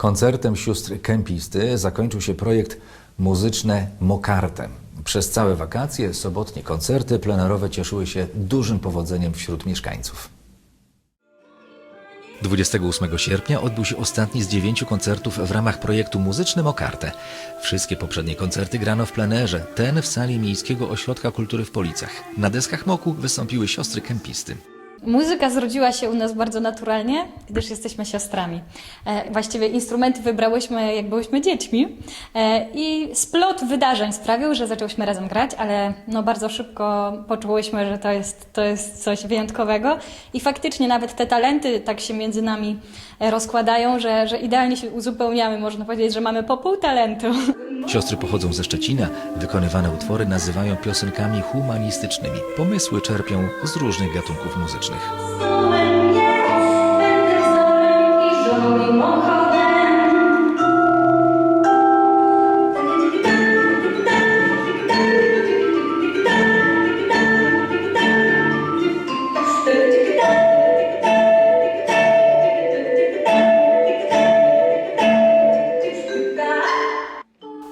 Koncertem sióstr Kępisty zakończył się projekt muzyczne Mokarte. Przez całe wakacje sobotnie koncerty plenerowe cieszyły się dużym powodzeniem wśród mieszkańców. 28 sierpnia odbył się ostatni z dziewięciu koncertów w ramach projektu Muzyczny Mokarte. Wszystkie poprzednie koncerty grano w plenerze, ten w sali Miejskiego Ośrodka Kultury w Policach. Na deskach moku wystąpiły siostry Kępisty. Muzyka zrodziła się u nas bardzo naturalnie, gdyż jesteśmy siostrami. E, właściwie instrumenty wybrałyśmy, jak byłyśmy dziećmi e, i splot wydarzeń sprawił, że zaczęłyśmy razem grać, ale no bardzo szybko poczułyśmy, że to jest, to jest coś wyjątkowego i faktycznie nawet te talenty tak się między nami e, rozkładają, że, że idealnie się uzupełniamy. Można powiedzieć, że mamy po pół talentu. Siostry pochodzą ze Szczecina. Wykonywane utwory nazywają piosenkami humanistycznymi. Pomysły czerpią z różnych gatunków muzycznych.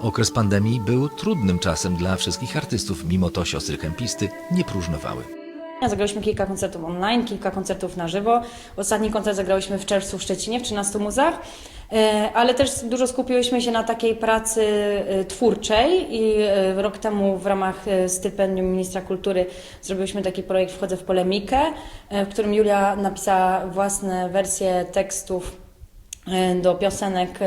Okres pandemii był trudnym czasem dla wszystkich artystów, mimo to siostry Kępisty nie próżnowały. Zagraliśmy kilka koncertów online, kilka koncertów na żywo. Ostatni koncert zagrałyśmy w czerwcu w Szczecinie w 13 muzach, E, ale też dużo skupiłyśmy się na takiej pracy e, twórczej i e, rok temu w ramach stypendium Ministra Kultury zrobiliśmy taki projekt Wchodzę w polemikę, w którym Julia napisała własne wersje tekstów do piosenek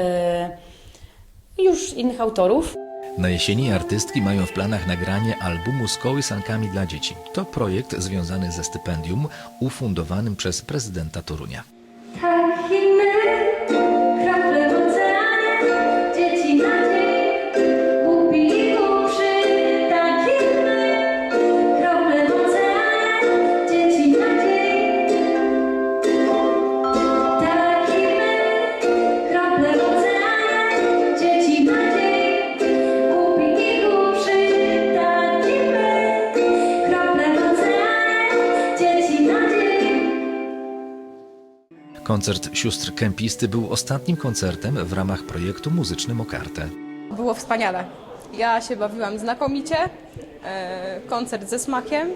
już innych autorów. Na jesieni artystki mają w planach nagranie albumu z kołysankami dla dzieci. To projekt związany ze stypendium ufundowanym przez prezydenta Torunia. Koncert sióstr Kępisty był ostatnim koncertem w ramach projektu Muzyczny Mokarte. Było wspaniale. Ja się bawiłam znakomicie, e, koncert ze smakiem,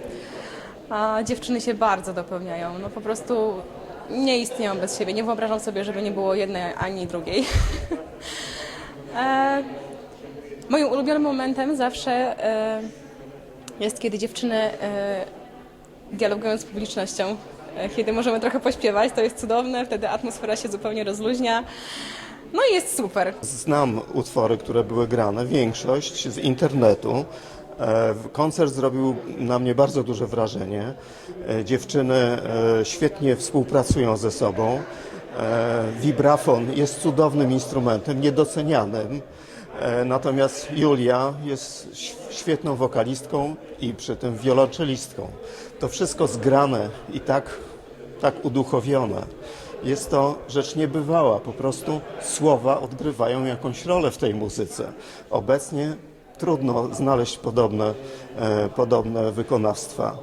a dziewczyny się bardzo dopełniają. No po prostu nie istnieją bez siebie. Nie wyobrażam sobie, żeby nie było jednej ani drugiej. e, moim ulubionym momentem zawsze e, jest, kiedy dziewczyny dialogują z publicznością. Kiedy możemy trochę pośpiewać, to jest cudowne, wtedy atmosfera się zupełnie rozluźnia. No i jest super. Znam utwory, które były grane, większość z internetu. E, Koncert zrobił na mnie bardzo duże wrażenie. E, Dziewczyny e, świetnie współpracują ze sobą. Vibrafon jest cudownym instrumentem, niedocenianym. E, Natomiast Julia jest świetną wokalistką i przy tym wiolonczelistką. To wszystko zgrane i tak, tak uduchowione. Jest to rzecz niebywała. Po prostu słowa odgrywają jakąś rolę w tej muzyce. Obecnie trudno znaleźć podobne, e, podobne wykonawstwa.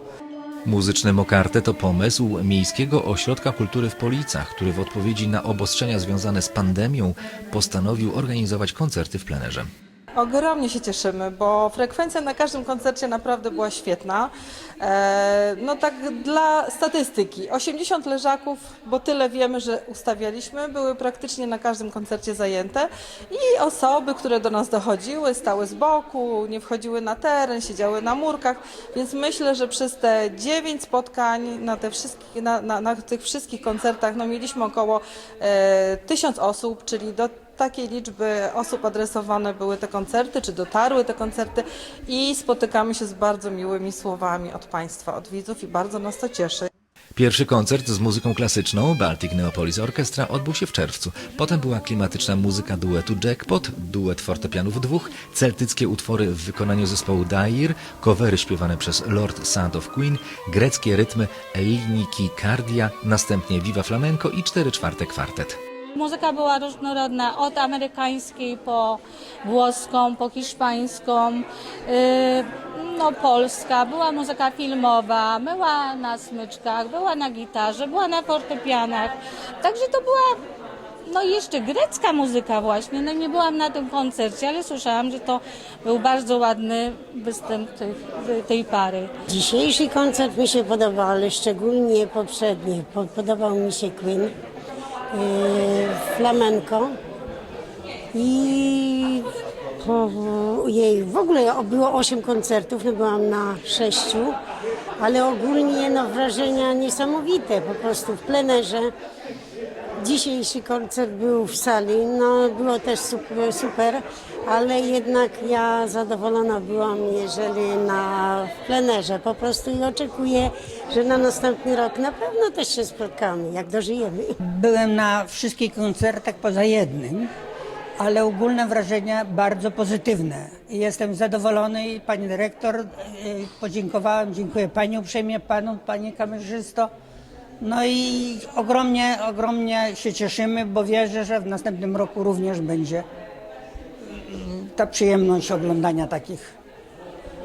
Muzyczne Mokarte to pomysł Miejskiego Ośrodka Kultury w Policach, który w odpowiedzi na obostrzenia związane z pandemią postanowił organizować koncerty w plenerze. Ogromnie się cieszymy, bo frekwencja na każdym koncercie naprawdę była świetna. E, no tak dla statystyki, 80 leżaków, bo tyle wiemy, że ustawialiśmy, były praktycznie na każdym koncercie zajęte i osoby, które do nas dochodziły, stały z boku, nie wchodziły na teren, siedziały na murkach, więc myślę, że przez te 9 spotkań na, te wszystkich, na, na, na tych wszystkich koncertach no mieliśmy około e, 1000 osób, czyli do takiej liczby osób adresowane były te koncerty, czy dotarły te koncerty i spotykamy się z bardzo miłymi słowami od Państwa, od widzów i bardzo nas to cieszy. Pierwszy koncert z muzyką klasyczną Baltic Neopolis Orchestra odbył się w czerwcu. Potem była klimatyczna muzyka duetu Jackpot, duet fortepianów dwóch, celtyckie utwory w wykonaniu zespołu Dair, covery śpiewane przez Lord Sound of Queen, greckie rytmy Liniki Cardia, następnie Viva Flamenco i 4 czwarte kwartet. Muzyka była różnorodna, od amerykańskiej po włoską, po hiszpańską, yy, no polska, była muzyka filmowa, była na smyczkach, była na gitarze, była na fortepianach. Także to była no jeszcze grecka muzyka właśnie. No nie byłam na tym koncercie, ale słyszałam, że to był bardzo ładny występ tej, tej pary. Dzisiejszy koncert mi się podobał, ale szczególnie poprzedni. Po- Podobał mi się Queen, yy, flamenco i o, jej, w ogóle było 8 koncertów, no byłam na sześciu, ale ogólnie no, wrażenia niesamowite, po prostu w plenerze. Dzisiejszy koncert był w sali, no było też super, super, ale jednak ja zadowolona byłam, jeżeli na plenerze po prostu i oczekuję, że na następny rok na pewno też się spotkamy, jak dożyjemy. Byłem na wszystkich koncertach poza jednym, ale ogólne wrażenia bardzo pozytywne. Jestem zadowolony i pani dyrektor, y, podziękowałem, dziękuję pani uprzejmie, panu, panie kamerzysto. No i ogromnie, ogromnie się cieszymy, bo wierzę, że w następnym roku również będzie przyjemność oglądania takich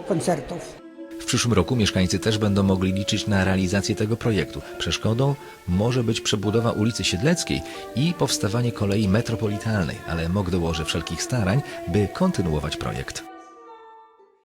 koncertów. W przyszłym roku mieszkańcy też będą mogli liczyć na realizację tego projektu. Przeszkodą może być przebudowa ulicy Siedleckiej i powstawanie kolei metropolitalnej, ale MOG dołoży wszelkich starań, by kontynuować projekt.